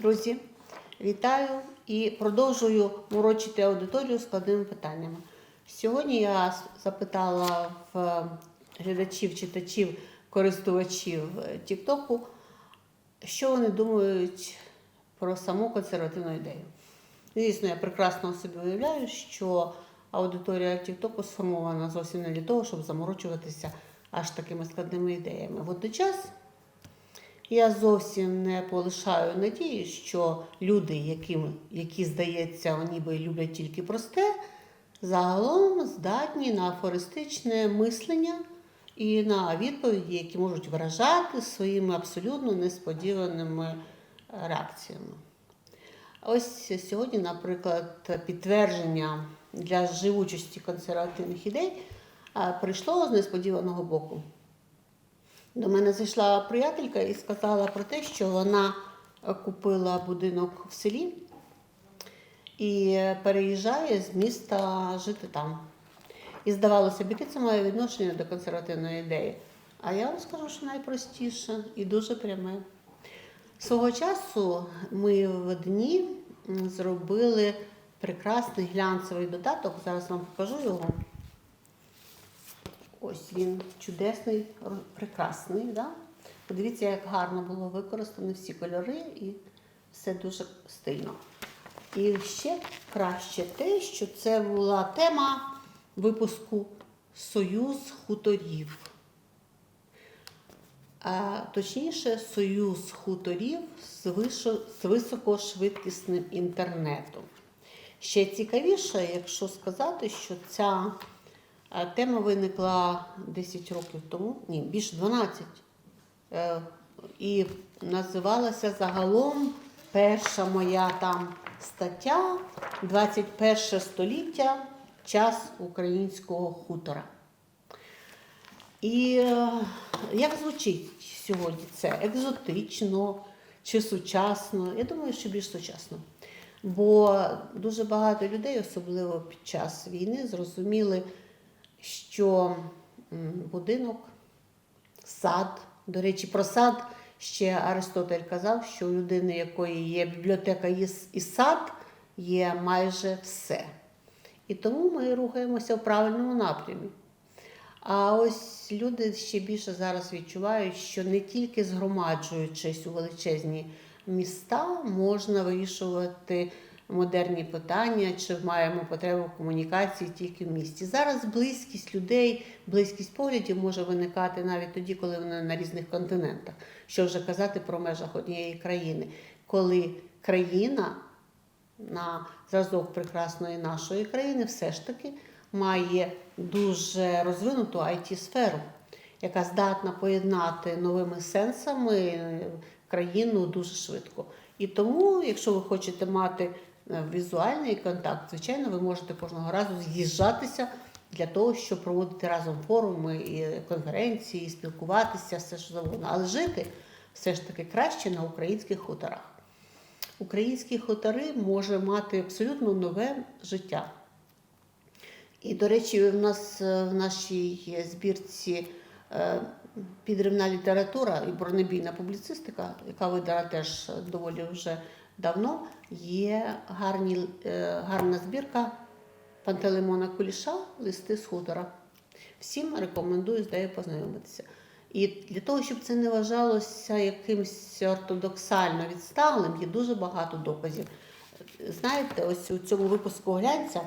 Друзі, вітаю і продовжую морочити аудиторію складними питаннями. Сьогодні я запитала в глядачів, читачів, користувачів Тіктоку, що вони думають про саму консервативну ідею. Звісно, я прекрасно собі уявляю, що аудиторія Тіктоку сформована зовсім не для того, щоб заморочуватися аж такими складними ідеями. Водночас я зовсім не полишаю надії, що люди, яким, які, здається, ніби люблять тільки просте, загалом здатні на афористичне мислення і на відповіді, які можуть вражати своїми абсолютно несподіваними реакціями. Ось сьогодні, наприклад, підтвердження для живучості консервативних ідей прийшло з несподіваного боку. До мене зайшла приятелька і сказала про те, що вона купила будинок в селі і переїжджає з міста жити там. І здавалося б, яке це має відношення до консервативної ідеї. А я вам скажу, що найпростіше і дуже пряме. Свого часу ми в дні зробили прекрасний глянцевий додаток. Зараз вам покажу його. Ось він чудесний, прекрасний. Да? Подивіться, як гарно було використано всі кольори і все дуже стильно. І ще краще те, що це була тема випуску Союз хуторів. А точніше, союз хуторів з, вишо- з високошвидкісним інтернетом. Ще цікавіше, якщо сказати, що ця тема виникла 10 років тому, ні, більше 12. Е, І називалася загалом перша моя там стаття 21 століття час українського хутора. І е, як звучить сьогодні це? Екзотично чи сучасно? Я думаю, що більш сучасно. Бо дуже багато людей, особливо під час війни, зрозуміли, що будинок, сад, до речі, про сад ще Аристотель казав, що у людини, якої є бібліотека і сад, є майже все. І тому ми рухаємося в правильному напрямі. А ось люди ще більше зараз відчувають, що не тільки згромаджуючись у величезні міста, можна вирішувати модерні питання, чи маємо потребу комунікації тільки в місті. Зараз близькість людей, близькість поглядів може виникати навіть тоді, коли вони на різних континентах. Що вже казати про межах однієї країни, коли країна на зразок прекрасної нашої країни все ж таки має дуже розвинуту it сферу яка здатна поєднати новими сенсами країну дуже швидко. І тому, якщо ви хочете мати візуальний контакт, звичайно, ви можете кожного разу з'їжджатися для того, щоб проводити разом форуми, і конференції, і спілкуватися, все що завгодно. Але жити все ж таки краще на українських хуторах. Українські хутори може мати абсолютно нове життя. І, до речі, в нас е, в нашій збірці е, підривна література і бронебійна публіцистика, яка видана теж доволі вже давно, є гарні, е, гарна збірка Пантелеймона Куліша Листи з хутора. Всім рекомендую з нею познайомитися. І для того, щоб це не вважалося якимось ортодоксально відставленим, є дуже багато доказів. Знаєте, ось у цьому випуску глянця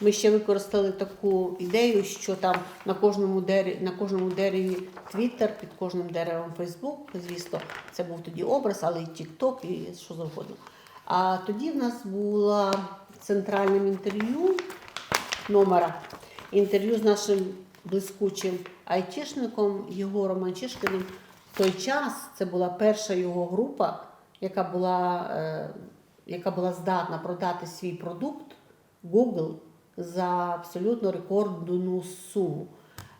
ми ще використали таку ідею, що там на кожному дереві, на кожному дереві Twitter, під кожним деревом Facebook, звісно, це був тоді образ, але і TikTok, і що завгодно. А тоді в нас було центральним інтерв'ю номера, інтерв'ю з нашим блискучим айтішником Єгором Манчишкиним. В той час це була перша його група, яка була, е, яка була здатна продати свій продукт Google за абсолютно рекордну суму.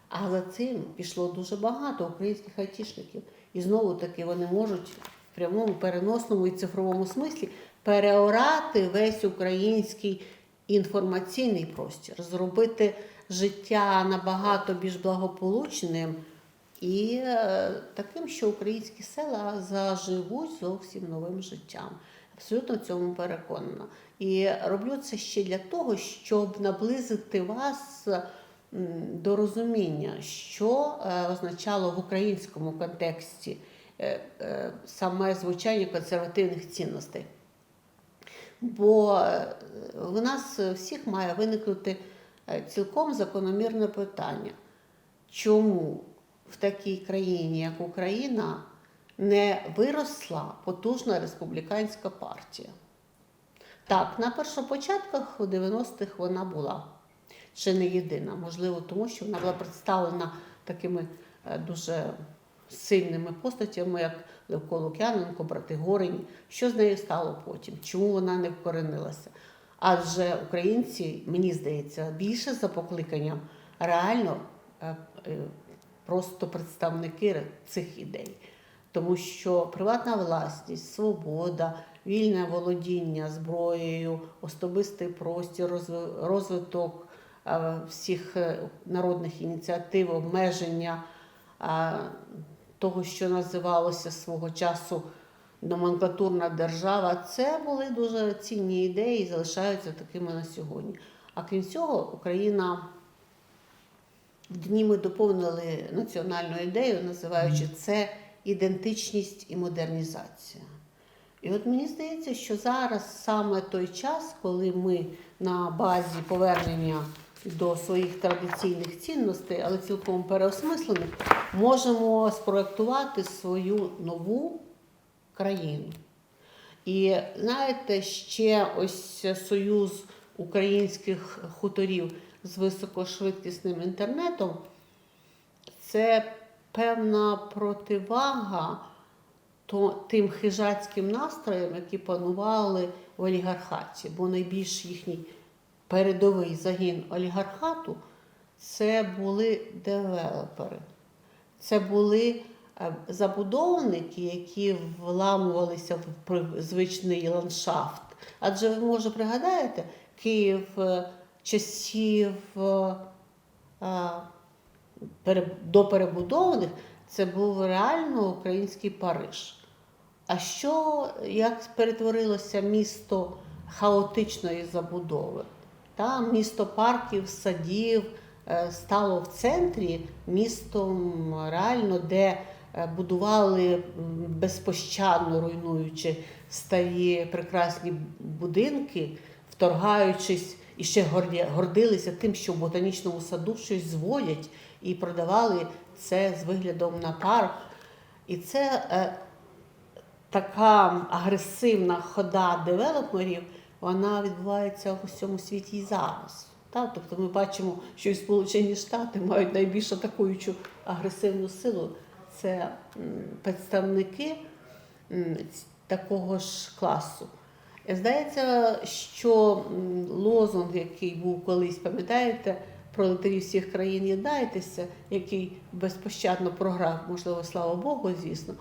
А за цим пішло дуже багато українських айтішників. І знову таки вони можуть в прямому, переносному і цифровому смислі переорати весь український інформаційний простір, зробити життя набагато більш благополучним і е, таким, що українські села заживуть зовсім новим життям. Абсолютно в цьому переконана. І роблю це ще для того, щоб наблизити вас до розуміння, що е, означало в українському контексті саме звучання консервативних цінностей. Бо е, у нас всіх має виникнути е, цілком закономірне питання, чому в такій країні, як Україна, не виросла потужна республіканська партія. Так, на першопочатках у 90-х вона була ще не єдина. Можливо, тому що вона була представлена такими е, дуже сильними постатями, як Левко Лук'яненко, брати Горині. Що з нею стало потім? Чому вона не вкоренилася? Адже українці, мені здається, більше за покликанням реально е, е, просто представники цих ідей. Тому що приватна власність, свобода, вільне володіння зброєю, особистий простір, розвиток е, всіх народних ініціатив, обмеження того, що називалося свого часу номенклатурна держава, це були дуже цінні ідеї і залишаються такими на сьогодні. А крім цього, Україна в дні ми доповнили національну ідею, називаючи це ідентичність і модернізація. І от мені здається, що зараз саме той час, коли ми на базі повернення до своїх традиційних цінностей, але цілком переосмислених, можемо спроектувати свою нову країну. І знаєте, ще ось союз українських хуторів з високошвидкісним інтернетом це певна противага тим хижацьким настроям, які панували в олігархаті, бо найбільш їхній передовий загін олігархату це були девелопери. Це були е, забудовники, які вламувалися в звичний ландшафт. Адже ви може пригадаєте, Київ е, часів е, е, пере- доперебудованих це був реально український Париж. А що як перетворилося місто хаотичної забудови? Та, місто парків, садів е, стало в центрі містом реально, де е, будували безпощадно руйнуючи старі прекрасні будинки, вторгаючись і ще гордилися тим, що в ботанічному саду щось зводять і продавали це з виглядом на парк. І це е, така агресивна хода девелоперів, вона відбувається в усьому світі і зараз. Так? Тобто ми бачимо, що і Сполучені Штати мають найбільш атакуючу агресивну силу. Це представники такого ж класу. Здається, що лозунг, який був колись, пам'ятаєте, пролетарі всіх країн єднайтеся, який безпощадно програв, можливо, слава Богу, звісно.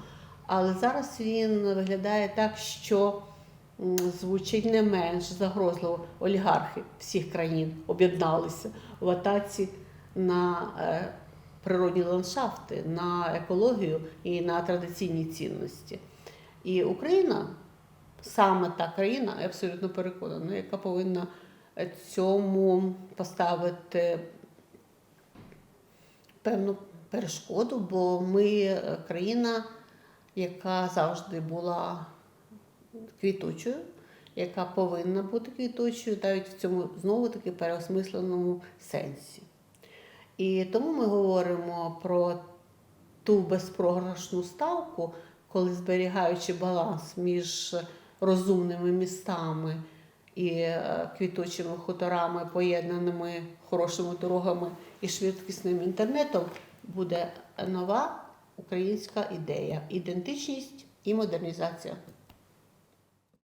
Але зараз він виглядає так, що звучить не менш загрозливо. Олігархи всіх країн об'єдналися в атаці на е, природні ландшафти, на екологію і на традиційні цінності. І Україна саме та країна, я абсолютно переконана, яка повинна цьому поставити певну перешкоду, бо ми е, країна, яка завжди була квітучою, яка повинна бути квітучою, навіть в цьому знову таки переосмисленому сенсі. І тому ми говоримо про ту безпрограшну ставку, коли зберігаючи баланс між розумними містами і е, квітучими хуторами, поєднаними хорошими дорогами і швидкісним інтернетом, буде нова українська ідея ідентичність і модернізація.